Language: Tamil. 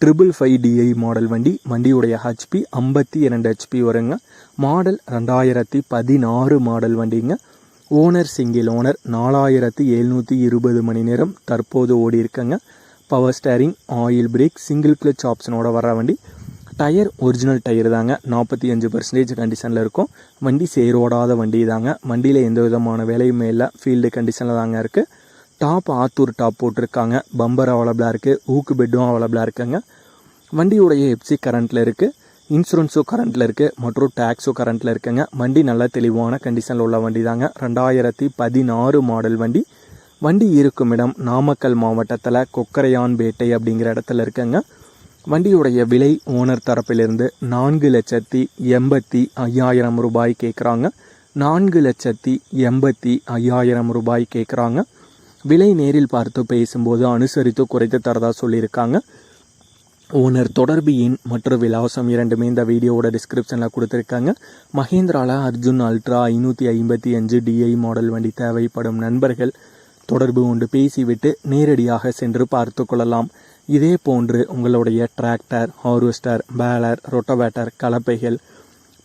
ட்ரிபிள் ஃபைவ் டிஐ மாடல் வண்டி வண்டியுடைய ஹெச்பி ஐம்பத்தி இரண்டு ஹெச்பி வருங்க. மாடல் ரெண்டாயிரத்தி பதினாறு மாடல் வண்டிங்க. ஓனர் சிங்கிள் ஓனர் நாலாயிரத்தி எழுநூற்றி இருபது மணி நேரம் தற்போது ஓடி இருக்குங்க. Power steering oil brake single clutch ஆப்ஷனோட வர வண்டி. டயர் ஒரிஜினல் டயர் தாங்க. நாற்பத்தி அஞ்சு பர்சன்டேஜ் கண்டிஷனில் இருக்கும். வண்டி சேரோடாத வண்டி தாங்க. வண்டியில் எந்த விதமான வேலையுமே இல்லை. ஃபீல்டு கண்டிஷனில் தாங்க இருக்குது டாப் ஆத்தூர் டாப் போட்டிருக்காங்க. பம்பர் அவைலபிளாக இருக்குது ஊக்கு பெட்டும் அவைலபிளாக இருக்குங்க. வண்டியுடைய எப்சி கரண்ட்டில் இருக்குது இன்சூரன்ஸும் கரண்ட்டில் இருக்குது மற்றும் டேக்ஸும் கரண்ட்டில் இருக்குங்க. வண்டி நல்ல தெளிவான கண்டிஷனில் உள்ள வண்டி தாங்க ரெண்டாயிரத்தி பதினாறு மாடல் வண்டி. வண்டி இருக்கும் இடம் நாமக்கல் மாவட்டத்தில் கொக்கரையான்பேட்டை அப்படிங்கிற இடத்துல இருக்குங்க. வண்டியுடைய விலை ஓனர் தரப்பிலிருந்து நான்கு லட்சத்தி எண்பத்தி ஐயாயிரம் ரூபாய் கேட்குறாங்க நான்கு லட்சத்தி எண்பத்தி ஐயாயிரம் ரூபாய் கேட்குறாங்க விலை நேரில் பார்த்து பேசும்போது அனுசரித்து குறைத்து தரதா சொல்லியிருக்காங்க. ஓனர் தொடர்பு எண் மற்றும் விலாசம் இரண்டுமே இந்த வீடியோவோட டிஸ்கிரிப்ஷனில் கொடுத்துருக்காங்க. மஹேந்திரால அர்ஜுன் அல்ட்ரா ஐநூற்றி ஐம்பத்தி அஞ்சு டிஐ மாடல் வண்டி தேவைப்படும் நண்பர்கள் தொடர்பு கொண்டு பேசிவிட்டு நேரடியாக சென்று பார்த்து கொள்ளலாம். இதே போன்று உங்களுடைய டிராக்டர் ஹார்வெஸ்டர் பேலர் ரொட்டவேட்டர் கலப்பைகள்